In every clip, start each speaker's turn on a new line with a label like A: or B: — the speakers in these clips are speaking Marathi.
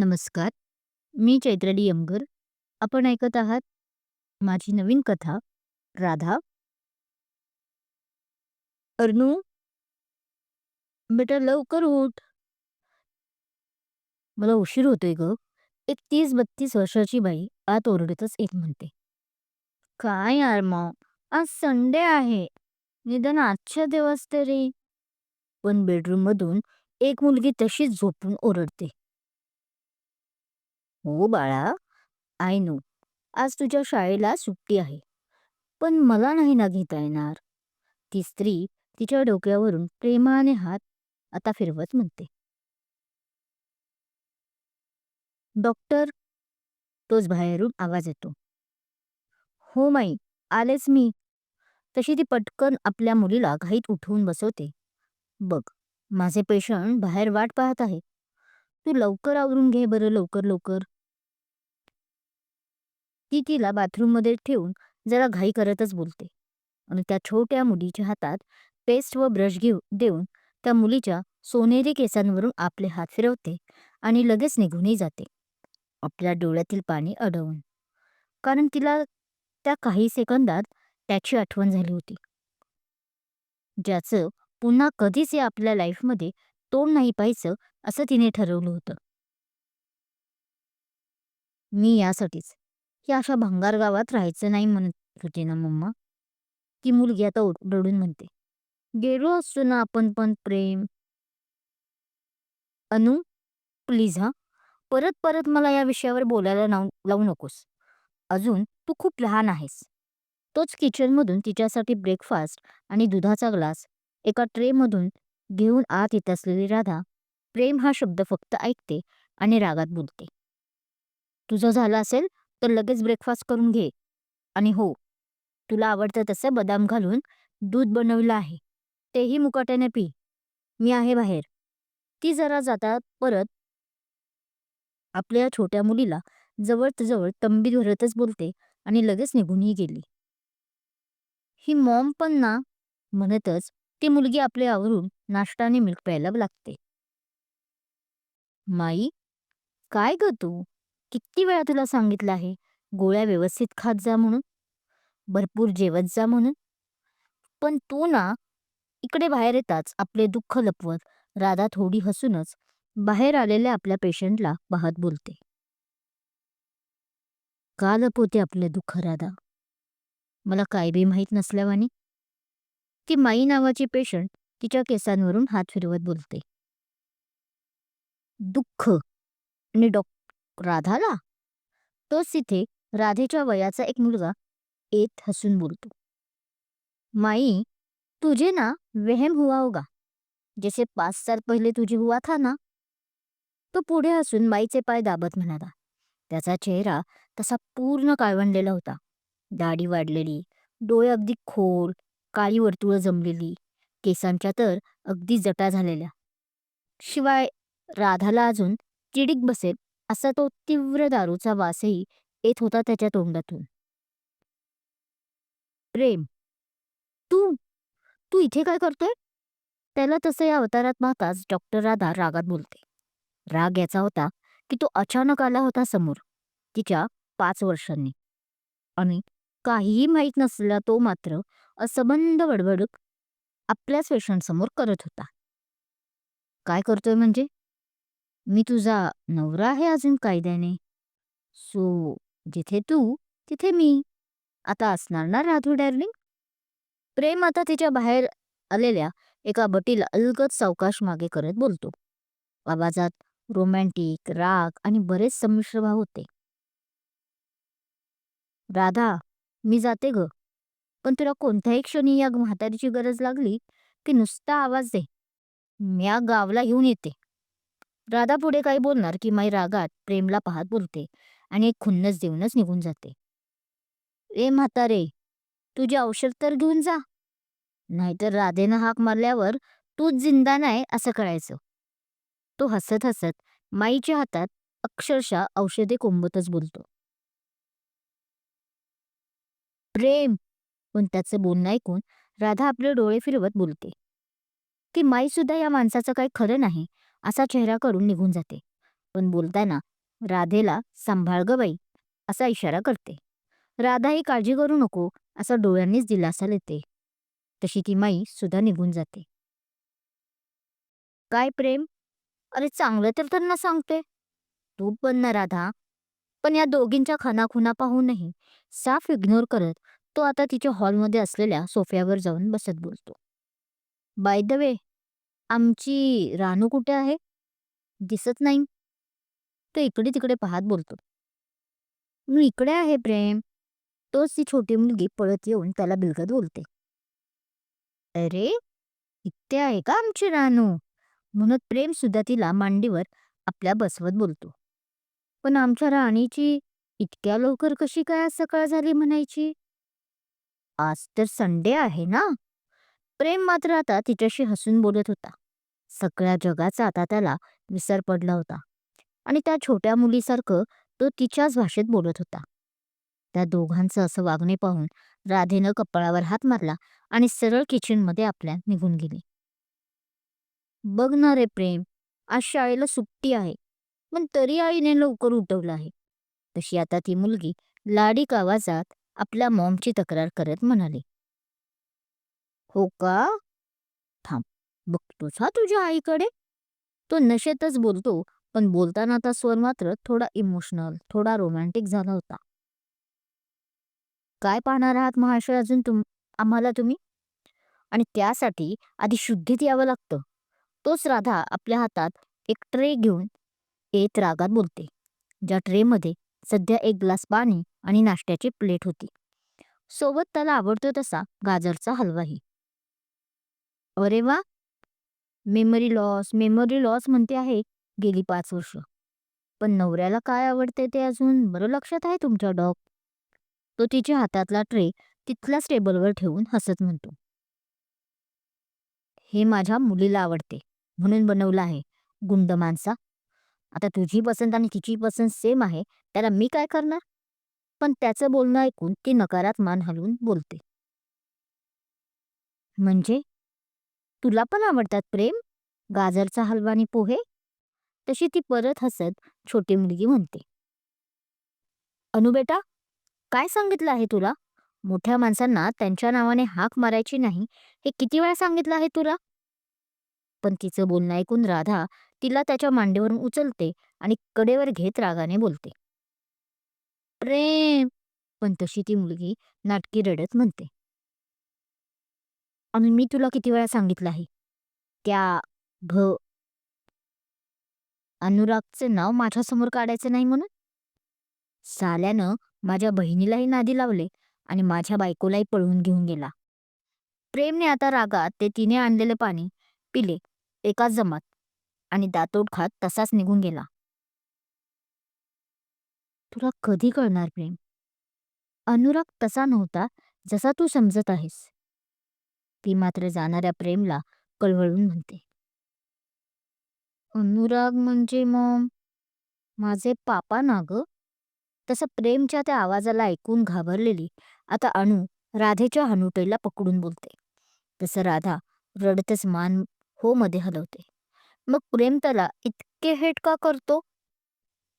A: नमस्कार. मी चैत्राली यमगर. आपण ऐकत आहात माझी नवीन कथा राधा. अर्नू, बेटा लवकर उठ. मला उशीर होतोय ग. एक तीस बत्तीस वर्षाची बाई आत ओरडतच एक म्हणते. काय यार मॉम, आज संडे आहे. निदान आजच्या दिवस तरी. पण बेडरूम मधून एक मुलगी तशीच झोपून ओरडते. हो बाळा, आय नो. आज तुझ्या शाळेला सुट्टी आहे. पण मला नाही ना घेता येणार. ती स्त्री तिच्या डोक्यावरून प्रेमाने हात आता फिरवत म्हणते. डॉक्टर, तोच बाहेरून आवाज येतो. हो माई, आलेच मी. तशी ती पटकन आपल्या मुलीला घाईत उठवून बसवते. बघ, माझे पेशंट बाहेर वाट पाहत आहे. तू लवकर आवरून घे बरं लवकर लवकर. ती तिला बाथरूममध्ये ठेवून जरा घाई करतच बोलते आणि त्या छोट्या मुलीच्या हातात पेस्ट व ब्रश घेऊ देऊन त्या मुलीच्या सोनेरी केसांवरून आपले हात फिरवते आणि लगेच निघूनही जाते. आपल्या डोळ्यातील पाणी अडवून. कारण तिला त्या काही सेकंदात त्याची आठवण झाली होती. ज्याचं पुन्हा कधीच या आपल्या लाईफमध्ये तोंड नाही पाहायचं असं तिने ठरवलं होतं. मी यासाठीच की अशा भंगार गावात राहायचं नाही म्हणत होती ना मम्मा. ती मुलगी आता रडून म्हणते. गेलो असतो ना आपण पण प्रेम. अनु, प्लीज हा. परत परत मला या विषयावर बोलायला लावू नकोस. अजून तू खूप लहान आहेस. तोच किचन मधून तिच्यासाठी ब्रेकफास्ट आणि दुधाचा ग्लास एका ट्रे मधून घेऊन आत येत असलेली राधा प्रेम हा शब्द फक्त ऐकते आणि रागात बोलते. तुझं झालं असेल तर लगेच ब्रेकफास्ट करून घे. आणि हो, तुला आवडतं तसं बदाम घालून दूध बनवलं आहे. तेही मुकाट्याने पी. मी आहे बाहेर. ती जरा जाता परत आपल्या छोट्या मुलीला जवळ जवळ तंबी धरतच बोलते आणि लगेच निघूनही गेली. ही मॉम पण ना म्हणतच ती मुलगी आपले आवरून नाश्ता आणि मिल्क प्यायला लागते. माई, काय ग तू? किती वेळा तुला सांगितलं आहे गोळ्या व्यवस्थित खात जा म्हणून. भरपूर जेवत जा म्हणून. पण तू ना इकडे बाहेर येताच आपले दुःख लपवत राधा थोडी हसूनच बाहेर आलेल्या आपल्या पेशंटला पाहत बोलते. का लपवते आपले दुःख राधा? मला काय बी माहीत नसल्यावानी. ती माई नावाची पेशंट तिच्या केसांवरून हात फिरवत बोलते. दुःख आणि डॉ राधाला? तोच तिथे राधेच्या वयाचा एक मुलगा येत हसून बोलतो. माई, तुझे ना वहम हुआ होगा. जैसे पाच साल पहिले तुझे हुआ था ना. तो पुढे हसून माईचे पाय दाबत म्हणाला. त्याचा चेहरा तसा पूर्ण काळवंडलेला होता. दाढी वाढलेली, डोळे अगदी खोल, काळी वर्तुळं जमलेली, केसांच्या तर अगदी जटा झालेल्या. शिवाय राधाला अजून चिडीक बसेल असा तो तीव्र दारूचा वासही येत होता त्याच्या तोंडातून. प्रेम, तू तू इथे काय करतोय? त्याला तसं या अवतारात पाहताच डॉक्टर राधा रागात बोलते. राग याचा होता की तो अचानक आला होता समोर तिच्या पाच वर्षांनी आणि काहीही माहीत नसलेला तो मात्र असंबंध बडबड आपल्याच पेशंटसमोर करत होता. काय करतोय म्हणजे? मी तुझा नवरा आहे अजून कायद्याने. सो जिथे तू तिथे मी. आता असणार ना राधू डार्लिंग? प्रेम आता तिच्या बाहेर आलेल्या एका बटीला अलगद सावकाश मागे करत बोलतो. आवाजात रोमॅन्टिक, राग आणि बरेच संमिश्र भाव होते. राधा, मी जाते ग. पण तुला कोणत्याही क्षणी या म्हातारीची गरज लागली की नुसता आवाज दे. म्या गावला घेऊन येते. राधा पुढे काही बोलणार की माई रागात प्रेमला पाहत बोलते आणि एक खुन्नस देऊनच निघून जाते. ए म्हातारे, तुझे औषध तर घेऊन जा. नाहीतर राधेनं हाक मारल्यावर तूच जिंदा नाही असं कळायचं. तो हसत हसत माईच्या हातात अक्षरशः औषधे कोंबतच बोलतो. प्रेम, पण त्याचं बोलणं ऐकून राधा आपले डोळे फिरवत बोलते. की माई सुद्धा या माणसाचं काही खरं नाही असा चेहरा करून निघून जाते. पण बोलताना राधेला सांभाळ ग बाई असा इशारा करते. राधा ही काळजी करू नको असा डोळ्यांनीच दिलासा देते. तशी ती माई सुद्धा निघून जाते. काय प्रेम? अरे चांगलं तर त्यांना सांगते. तू पण ना राधा पण या दोघींच्या खानाखुना पाहूनही साफ इग्नोर करत तो आता तिच्या हॉलमध्ये असलेल्या सोफ्यावर जाऊन बसत बोलतो. बाय द वे आमची रानू कुठे आहे? दिसत नाही. तो इकडे तिकडे पाहत बोलतो. मी इकडे आहे प्रेम. तोच ती छोटी मुलगी पळत येऊन त्याला बिलगत बोलते. अरे इथे आहे का आमची रानू? म्हणत प्रेम सुद्धा तिला मांडीवर आपल्या बसवत बोलतो. पण आमच्या राणीची इतक्या लवकर कशी काय आज सकाळ झाली म्हणायची? आज तर संडे आहे ना? प्रेम मात्र आता तिच्याशी हसून बोलत होता. सगळ्या जगाचा आता त्याला विसर पडला होता आणि त्या छोट्या मुलीसारखं तो तिच्याच भाषेत बोलत होता. त्या दोघांचं असं वागणे पाहून राधेनं कपाळावर हात मारला आणि सरळ किचनमध्ये आपल्या निघून गेली. बघ ना रे प्रेम आज शाळेला सुट्टी आहे. पण तरी आईने लवकर उठवलं आहे. तशी आता ती मुलगी लाडीक आवाजात आपल्या मॉमची तक्रार करत म्हणाली. हो का? थांब बघतोस हा तुझ्या आईकडे. तो नशेतच बोलतो पण बोलतानाचा स्वर मात्र थोडा इमोशनल थोडा रोमॅन्टिक झाला होता. काय पाहणार आहात महाशय अजून तुम आम्हाला तुम्ही? आणि त्यासाठी आधी शुद्धीत यावं लागतं. तोच राधा आपल्या हातात एक ट्रे घेऊन येत रागात बोलते. ज्या ट्रेमध्ये सध्या एक ग्लास पाणी आणि नाश्त्याची प्लेट होती. सोबत त्याला आवडतो तसा गाजरचा हलवाही. अरे वा! मेमरी लॉस मेमरी लॉस म्हणते आहे गेली पाच वर्ष. पण नवऱ्याला काय आवडते ते अजून बरं लक्षात आहे तुमच्या डॉग? तो तिच्या हातातला ट्रे तिथल्याच टेबलवर ठेवून हसत म्हणतो. हे माझ्या मुलीला आवडते म्हणून बनवलं आहे गुंड माणसा. आता तुझी पसंत आणि तिची पसंत सेम आहे त्याला मी काय करणार? पण त्याचं बोलणं ऐकून ती नकारात मान हलवून बोलते. म्हणजे? तुला पण आवडतात प्रेम? गाजरचा हलवा आणि पोहे? तशी ती परत हसत छोटी मुलगी म्हणते. अनु बेटा काय सांगितलं आहे तुला? मोठ्या माणसांना त्यांच्या नावाने हाक मारायची नाही हे किती वेळा सांगितलं आहे तुला? पण तिचं बोलणं ऐकून राधा तिला त्याच्या मांडीवरून उचलते आणि कडेवर घेत रागाने बोलते. प्रेम पण तशी ती मुलगी नाटकी रडत म्हणते. आणि मी तुला किती वेळा सांगितलं आहे त्या भ अनुरागचे नाव माझ्यासमोर काढायचं नाही म्हणून? साल्यानं माझ्या बहिणीलाही नादी लावले आणि माझ्या बायकोलाही पळवून घेऊन गेला. प्रेमने आता रागात ते तिने आणलेले पाणी पिले एकाच जमात. आणि दातोड खात तसाच निघून गेला. तुला कधी कळणार प्रेम? अनुराग तसा नव्हता जसा तू समजत आहेस. ती मात्र जाणाऱ्या प्रेमला कळवळून म्हणते. अनुराग म्हणजे मग? माझे पापा ना ग? तसं प्रेमच्या त्या आवाजाला ऐकून घाबरलेली आता अणू राधेच्या हनुटेला पकडून बोलते. तसं राधा रडतच मान हो मध्ये हलवते. मग प्रेम त्याला इतके हेट का करतो?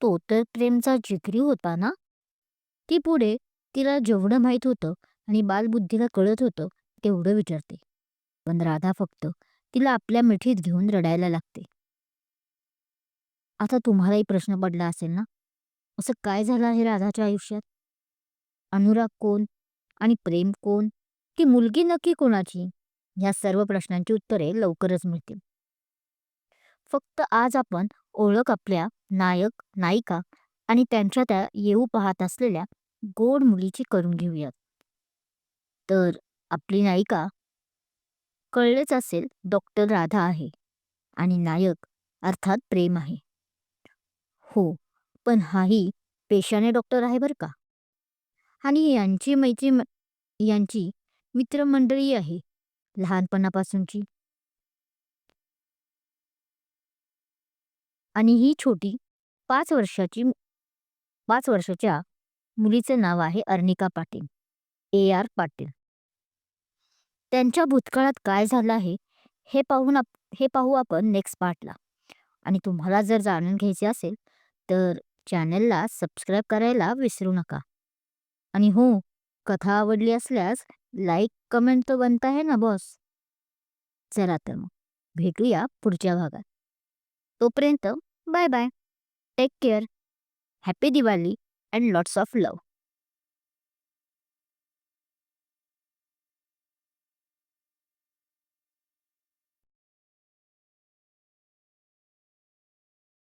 A: तो तर प्रेमचा जिगरी होता ना? ती पुढे तिला जेवढं माहीत होतं आणि बालबुद्धीला कळत होतं तेवढं विचारते. पण राधा फक्त तिला आपल्या मिठीत घेऊन रडायला लागते. आता तुम्हालाही प्रश्न पडला असेल ना? असं काय झालं आहे राधाच्या आयुष्यात? अनुराग कोण? आणि प्रेम कोण? ती मुलगी नक्की कोणाची? या सर्व प्रश्नांची उत्तरे लवकरच मिळतील. फक्त आज आपण ओळख आपल्या नायक नायिका आणि त्यांच्या त्या येऊ पाहत असलेल्या गोड मुलीची करून घेऊयात. तर आपली नायिका कळलेच असेल डॉक्टर राधा आहे आणि नायक अर्थात प्रेम आहे. हो पण हाही पेशाने डॉक्टर आहे बरं का? आणि यांची मैत्री यांची मित्रमंडळी आहे लहानपणापासूनची. आणि ही छोटी पाच वर्षाची पाच वर्षाच्या मुलीचे नाव आहे अर्निका पाटील ए आर पाटील. त्यांच्या भूतकाळात काय झालं आहे हे पाहून आप हे पाहू आपण नेक्स्ट पार्टला आणि तुम्हाला जर जाणून घ्यायचे असेल तर चॅनलला सबस्क्राईब करायला विसरू नका. आणि हो कथा आवडली असल्यास लाईक कमेंट तर बनता आहे ना बॉस चला तर मग भेटूया पुढच्या भागात. तोपर्यंत bye bye take care happy Diwali and lots of love